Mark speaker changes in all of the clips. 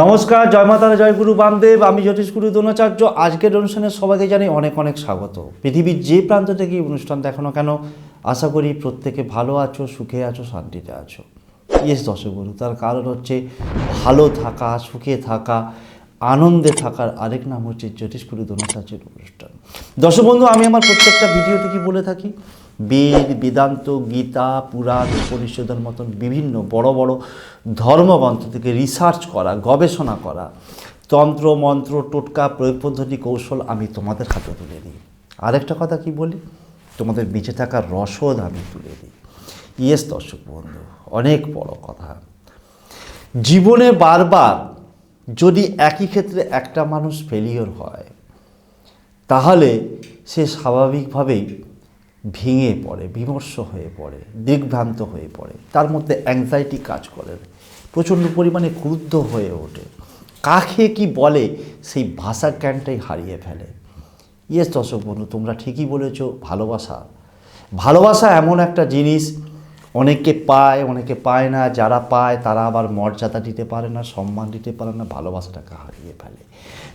Speaker 1: নমস্কার, জয় মাতারা জয় গুরু বামদেব, আমি জ্যোতিষ গুরু দ্রোণাচার্য। আজকের অনুষ্ঠানে সবাইকে জানি অনেক অনেক স্বাগত। পৃথিবীর যে প্রান্ত থেকে অনুষ্ঠান দেখো কেন, আশা করি প্রত্যেকে ভালো আছো, সুখে আছো, শান্তিতে আছো। ইয়েস দশগুরু গুরু তার কারণ হচ্ছে ভালো থাকা, সুখে থাকা আনন্দে থাকার আরেক নাম হচ্ছে জ্যোতিষ গুরু দ্রোণাচার্যের অনুষ্ঠান। দর্শক বন্ধু, আমি আমার প্রত্যেকটা ভিডিওতে কি বলে থাকি? বেদ, বেদান্ত, গীতা, পুরাণ, উপনিষদের মতন বিভিন্ন বড় বড় ধর্মগ্রন্থ থেকে রিসার্চ করা, গবেষণা করা, তন্ত্র, মন্ত্র, টোটকা প্রয়োগ পদ্ধতি কৌশল আমি তোমাদের হাতে তুলে দিই। আরেকটা কথা কি বলি? তোমাদের বেঁচে থাকার রসদ আমি তুলে দিই। ইয়েস দর্শক বন্ধু, অনেক বড় কথা। জীবনে বারবার যদি একই ক্ষেত্রে একটা মানুষ ফেলিওর হয়, তাহলে সে স্বাভাবিকভাবেই ভেঙে পড়ে, বিমর্ষ হয়ে পড়ে, দিগ্ভ্রান্ত হয়ে পড়ে। তার মধ্যে অ্যাংজাইটি কাজ করে, প্রচণ্ড পরিমাণে ক্রুদ্ধ হয়ে ওঠে। কাকে কি বলে সেই ভাষা জ্ঞানটাই হারিয়ে ফেলে। ইয়েস দর্শক বন্ধু, তোমরা ঠিকই বলেছ, ভালোবাসা। ভালোবাসা এমন একটা জিনিস অনেকে পায় অনেকে পায় না। যারা পায়, তারা আবার মর্যাদা দিতে পারে না, সম্মান দিতে পারে না ভালোবাসাটাকে হারিয়ে ফেলে।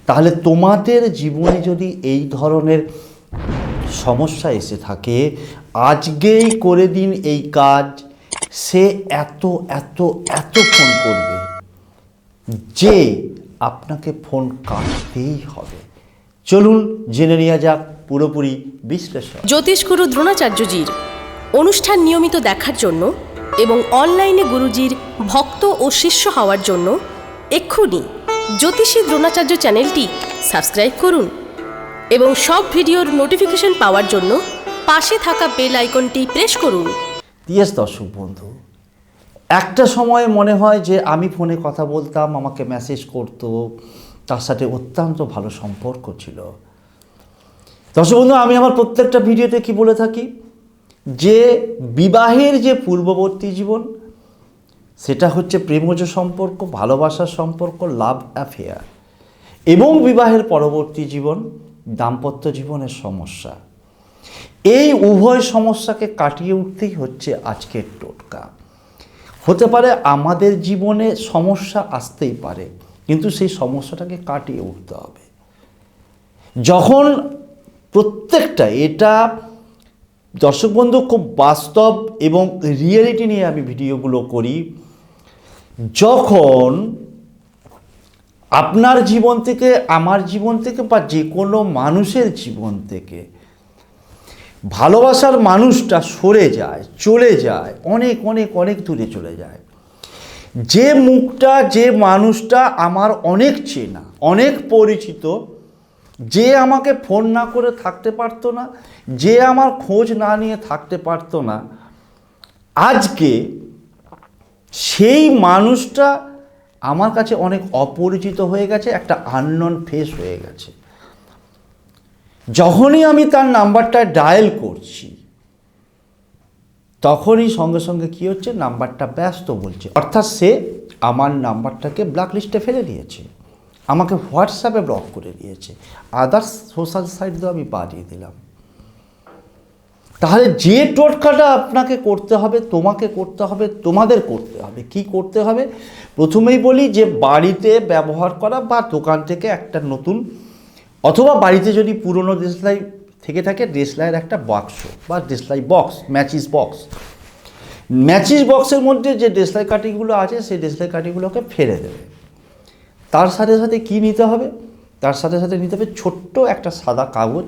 Speaker 1: তাহলে তোমাদের জীবনে যদি এই ধরনের সমস্যা এসে থাকে, আজকেই করে দিন এই কাজ। সে এত এত এত ফোন করবে যে আপনাকে ফোন কাটতেই হবে। চলুন জেনে নেওয়া যাক পুরোপুরি বিশ্লেষণ।
Speaker 2: জ্যোতিষগুরু দ্রোণাচার্যজির অনুষ্ঠান নিয়মিত দেখার জন্য এবং অনলাইনে গুরুজির ভক্ত ও শিষ্য হওয়ার জন্য এক্ষুনি জ্যোতিষী দ্রোণাচার্য চ্যানেলটি সাবস্ক্রাইব করুন এবং সব ভিডিওর নোটিফিকেশন পাওয়ার জন্য পাশে থাকা বেল আইকনটি প্রেস করুন।
Speaker 1: ইয়েস দর্শক বন্ধু, একটা সময় মনে হয় যে আমি ফোনে কথা বলতাম, আমাকে মেসেজ করতো, তার সাথে অত্যন্ত ভালো সম্পর্ক ছিল। দর্শক বন্ধু, আমি আমার প্রত্যেকটা ভিডিওতে কি বলে থাকি? যে বিবাহের যে পূর্ববর্তী জীবন, সেটা হচ্ছে প্রেমজ সম্পর্ক, ভালোবাসার সম্পর্ক লাভ অ্যাফেয়ার এবং বিবাহের পরবর্তী জীবন, দাম্পত্য জীবনের সমস্যা। এই উভয় সমস্যাকে কাটিয়ে উঠতেই হচ্ছে আজকের টোটকা। হতে পারে আমাদের জীবনে সমস্যা আসতেই পারে, কিন্তু সেই সমস্যাটাকে কাটিয়ে উঠতে হবে। যখন প্রত্যেকটা, এটা দর্শক বন্ধু, খুব বাস্তব এবং রিয়েলিটি নিয়ে আমি ভিডিওগুলো করি। যখন আপনার জীবন থেকে, আমার জীবন থেকে বা যে কোনো মানুষের জীবন থেকে ভালোবাসার মানুষটা সরে যায়, চলে যায়, অনেক অনেক অনেক দূরে চলে যায়। যে মুখটা, যে মানুষটা আমার অনেক চেনা, অনেক পরিচিত যে আমাকে ফোন না করে থাকতে পারতো না, যে আমার খোঁজ না নিয়ে থাকতে পারতো না, আজকে সেই মানুষটা আমার কাছে অনেক অপরিচিত হয়ে গেছে, একটা আননন ফেস হয়ে গেছে। যখনই আমি তার নাম্বারটা ডায়াল করছি, তখনই সঙ্গে সঙ্গে কী হচ্ছে? নাম্বারটা ব্যস্ত বলছে। অর্থাৎ সে আমার নাম্বারটাকে ব্ল্যাক লিস্টে ফেলে দিয়েছে। আমাকে হোয়াটসঅ্যাপে ব্লক করে দিয়েছে। আদার্স সোশ্যাল সাইটও আমি বাড়িয়ে দিলাম। তাহলে যে টোটকাটা আপনাকে করতে হবে, তোমাকে করতে হবে, তোমাদের করতে হবে। কি করতে হবে? প্রথমেই বলি যে বাড়িতে ব্যবহার করা বা দোকান থেকে একটা নতুন অথবা বাড়িতে যদি পুরনো দেশলাই থেকে থাকে দেশলাইয়ের একটা বাক্স বা দেশলাই বক্স ম্যাচিস বক্স ম্যাচিস বক্সের মধ্যে যে দেশলাই কাঠিগুলো আছে, সেই দেশলাই কাঠিগুলোকে ফেলে দেবে। তার সাথে সাথে কি নিতে হবে? তার সাথে সাথে নিতে হবে ছোট্ট একটা সাদা কাগজ,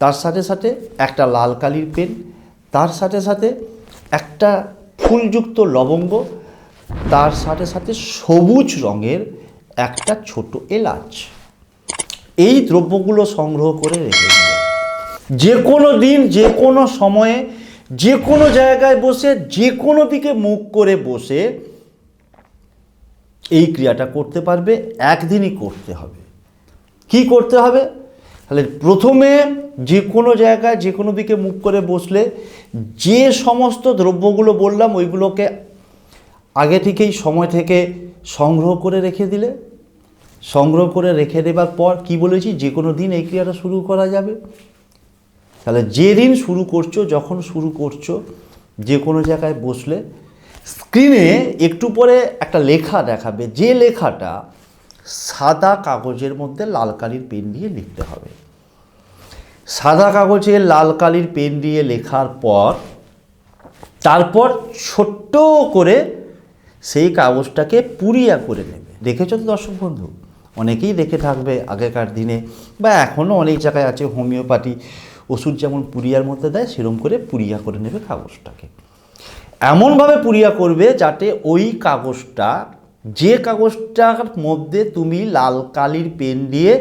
Speaker 1: তার সাথে সাথে একটা লাল কালির পেন, তার সাথে সাথে একটা ফুলযুক্ত লবঙ্গ, তার সাথে সাথে সবুজ রঙের একটা ছোট এলাচ। এই দ্রব্যগুলো সংগ্রহ করে রেখে দেবে যে কোনো দিন, যে কোনো সময়ে, যে কোনো জায়গায় বসে, যে কোনো দিকে মুখ করে বসে এই ক্রিয়াটা করতে পারবে, একদিনই করতে হবে। কি করতে হবে? তাহলে প্রথমে যে কোনো জায়গায় যে কোনো দিকে মুখ করে বসলে যে সমস্ত দ্রব্যগুলো বললাম, ওইগুলোকে আগে থেকেই, সময় থেকে সংগ্রহ করে রেখে দিলে। সংগ্রহ করে রেখে দেবার পর কি বলেছি? যে কোনো দিন এই ক্রিয়াটা শুরু করা যাবে। তাহলে যেদিন শুরু করছ, যখন শুরু করছ যে কোনো জায়গায় বসলে স্ক্রিনে একটু পরে একটা লেখা দেখাবে, যে লেখাটা সাদা কাগজের মধ্যে লাল কালির পেন দিয়ে লিখতে হবে। সাদা কাগজে লাল কালির পেন দিয়ে লেখার পর, তারপর ছোট্ট করে সেই কাগজটাকে পুরিয়া করে নেবে। দেখেছ তো দর্শক বন্ধু? অনেকেই দেখে থাকবে আগেকার দিনে, বা এখনও অনেক জায়গায় আছে, হোমিওপ্যাথি ওষুধ যেমন পুরিয়ার মধ্যে দেয় সেরম করে পুরিয়া করে নেবে কাগজটাকে। এমনভাবে পুরিয়া করবে যাতে ওই কাগজটা, যে কাগজটার মধ্যে তুমি লাল কালির পেন দিয়ে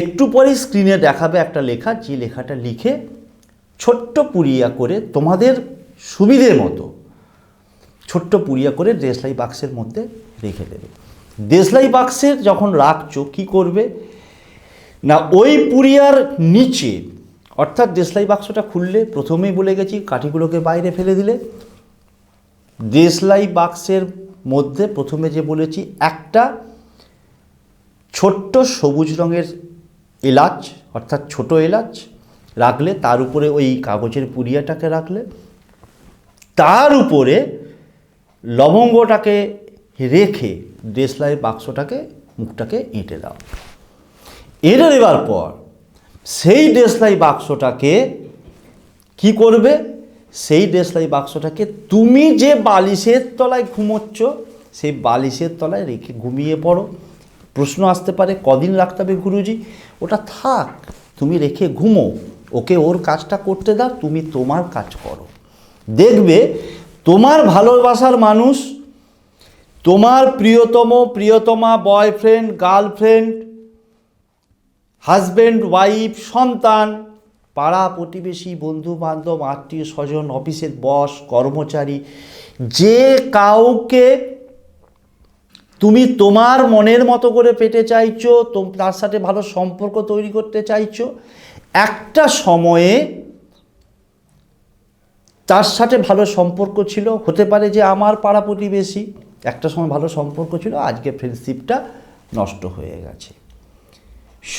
Speaker 1: একটু পরে স্ক্রিনে দেখাবে একটা লেখা, যে লেখাটা লিখে ছোট্ট পুরিয়া করে তোমাদের সুবিধের মতো ছোট্ট পুরিয়া করে দেশলাই বাক্সের মধ্যে রেখে দেবে। দেশলাই বাক্সের যখন রাখছো, কি করবে? না, ওই পুরিয়ার নিচে, অর্থাৎ দেশলাই বাক্সটা খুললে প্রথমেই বলে গেছি, কাঠিগুলোকে বাইরে ফেলে দিলে। দেশলাই বাক্সের মধ্যে প্রথমে যে বলেছি, একটা ছোট্ট সবুজ রঙের এলাচ, অর্থাৎ ছোট এলাচ রাখলে, তার উপরে ওই কাগজের পুরিয়াটাকে রাখলে, তার উপরে লবঙ্গটাকে রেখে দেশলাই বাক্সটাকে, মুখটাকে এঁটে দাও। এঁটে দেওয়ার পর, সেই দেশলাই বাক্সটাকে কি করবে? সেই দেশলাই বাক্সটাকে তুমি যে বালিশের তলায় ঘুমোচ্ছ, সেই বালিশের তলায় রেখে ঘুমিয়ে পড়ো। প্রশ্ন আসতে পারে, কদিন রাখতে হবে গুরুজি? ওটা থাক, তুমি রেখে ঘুমো। ওকে ওর কাজটা করতে দাও, তুমি তোমার কাজ করো। দেখবে, তোমার ভালোবাসার মানুষ, তোমার প্রিয়তম, প্রিয়তমা বয়ফ্রেন্ড গার্লফ্রেন্ড হাজব্যান্ড ওয়াইফ সন্তান পাড়া প্রতিবেশী বন্ধু বান্ধব আত্মীয় স্বজন, অফিসের বস, কর্মচারী, যে কাউকে তুমি তোমার মনের মতো করে পেতে চাইছো তার সাথে ভালো সম্পর্ক তৈরি করতে চাইছো, একটা সময়ে তার সাথে ভালো সম্পর্ক ছিল। হতে পারে যে আমার পাড়া প্রতিবেশী, একটা সময় ভালো সম্পর্ক ছিল, আজকে ফ্রেন্ডশিপটা নষ্ট হয়ে গেছে।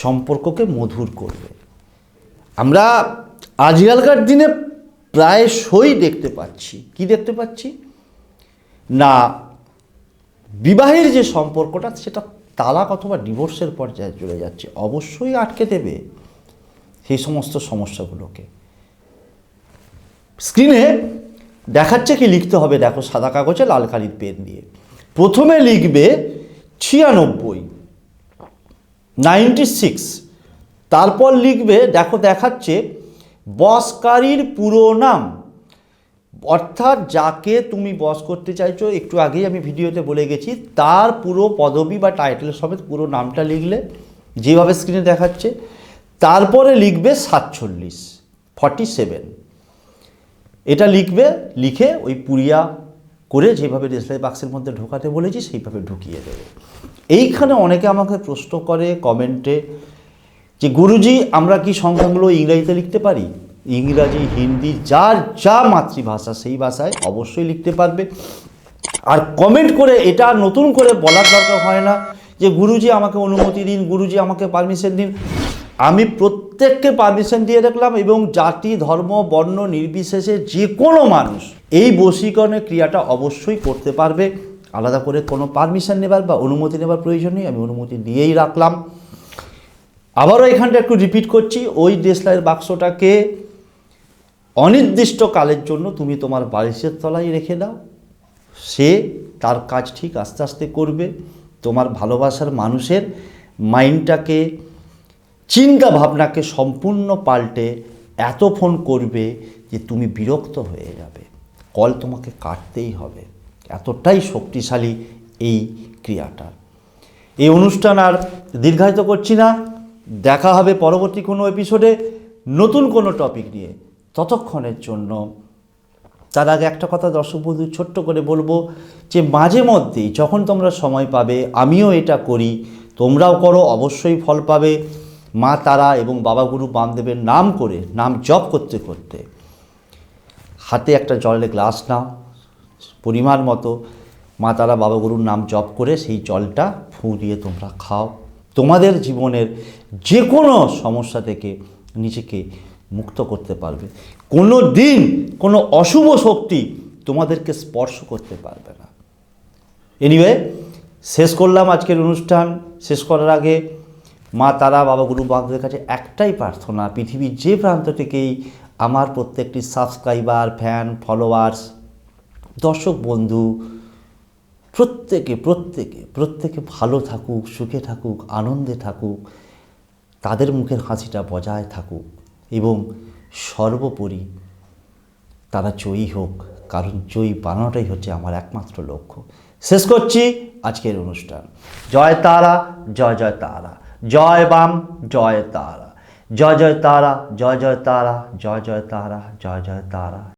Speaker 1: সম্পর্ককে মধুর করবে। আমরা আজকালকার দিনে প্রায়শই দেখতে পাচ্ছি। কি দেখতে পাচ্ছি? না, বিবাহের যে সম্পর্কটা, সেটা তালাক অথবা ডিভোর্সের পর্যায়ে চলে যাচ্ছে। অবশ্যই আটকে দেবে সেই সমস্ত সমস্যাগুলোকে। স্ক্রিনে দেখাচ্ছে কি লিখতে হবে, দেখো, সাদা কাগজে লাল কালির পেন দিয়ে। প্রথমে লিখবে ছিয়ানব্বই, নাইনটি সিক্স তারপর লিখবে, দেখো দেখাচ্ছে, বসকারীর পুরো নাম। অর্থাৎ যাকে তুমি বস করতে চাইছো, একটু আগেই আমি ভিডিওতে বলে গেছি, তার পুরো পদবি বা টাইটেল সমেত পুরো নামটা লিখলে, যেভাবে স্ক্রিনে দেখাচ্ছে, তারপরে লিখবে সাতচল্লিশ ফর্টি সেভেন এটা লিখবে, লিখে ওই পুরিয়া করে যেভাবে দেশলাই বাক্সের মধ্যে ঢোকাতে বলেছি, সেইভাবে ঢুকিয়ে দেবে। এইখানে অনেকে আমাকে প্রশ্ন করে কমেন্টে যে গুরুজি, আমরা কি সংখ্যাগুলো ইংরাজিতে লিখতে পারি? ইংরাজি, হিন্দি, যার যা মাতৃভাষা, সেই ভাষায় অবশ্যই লিখতে পারবে। আর কমেন্ট করে এটা নতুন করে বলার দরকার হয় না যে, গুরুজি, আমাকে অনুমতি দিন, গুরুজি, আমাকে পারমিশন দিন। আমি প্রত্যেককে পারমিশন দিয়ে রাখলাম এবং জাতি, ধর্ম, বর্ণ, নির্বিশেষে যে কোনো মানুষ এই বশীকরণের ক্রিয়াটা অবশ্যই করতে পারবে। আলাদা করে কোনো পারমিশন নেবার বা অনুমতি নেবার প্রয়োজন নেই। আমি অনুমতি দিয়েই রাখলাম। আবারও এখানটা একটু রিপিট করছি, ওই দেশলাইয়ের বাক্সটাকে অনির্দিষ্ট কালের জন্য তুমি তোমার বালিশের তলায় রেখে দাও। সে তার কাজ ঠিক আস্তে আস্তে করবে। তোমার ভালোবাসার মানুষের মাইন্ডটাকে, চিন্তা ভাবনাকে সম্পূর্ণ পাল্টে এত ফোন করবে যে তুমি বিরক্ত হয়ে যাবে। কল তোমাকে কাটতেই হবে। এতটাই শক্তিশালী এই ক্রিয়াটা। এই অনুষ্ঠান আর দীর্ঘায়িত করছি না। দেখা হবে পরবর্তী কোনো এপিসোডে নতুন কোনো টপিক নিয়ে। ততক্ষণের জন্য তার আগে একটা কথা দর্শক বন্ধু ছোট্ট করে বলব যে মাঝে মধ্যেই যখন তোমরা সময় পাবে, আমিও এটা করি, তোমরাও করো, অবশ্যই ফল পাবে। মা, তারা এবং বাবা গুরু বামদেবের নাম করে, নাম জপ করতে করতে। হাতে একটা জলের গ্লাস নাও, পরিমাণ মতো। মা, তারা, বাবা গুরুর নাম জপ করে সেই জলটা ফুঁ দিয়ে তোমরা খাও। তোমাদের জীবনের যে কোনো সমস্যা থেকে নিজেকে মুক্ত করতে পারবে। কোনো দিন কোনো অশুভ শক্তি তোমাদেরকে স্পর্শ করতে পারবে না। এনিওয়ে শেষ করলাম আজকের অনুষ্ঠান। শেষ করার আগে মা, তারা, বাবা, গুরু বাগদের কাছে একটাই প্রার্থনা, পৃথিবীর যে প্রান্ত থেকেই আমার প্রত্যেকটি সাবস্ক্রাইবার ফ্যান ফলোয়ার্স দর্শক, বন্ধু প্রত্যেকে প্রত্যেকে প্রত্যেকে ভালো থাকুক, সুখে থাকুক, আনন্দে থাকুক, তাদের মুখের হাসিটা বজায় থাকুক এবং সর্বোপরি তারা জয়ী হোক, কারণ জয়ী বানানোটাই হচ্ছে আমার একমাত্র লক্ষ্য। শেষ করছি আজকের অনুষ্ঠান। জয় তারা, জয় জয় তারা। জয় বাম, জয় তারা। জয় জয় তারা, জয় জয় তারা, জয় জয় তারা, জয় জয় তারা।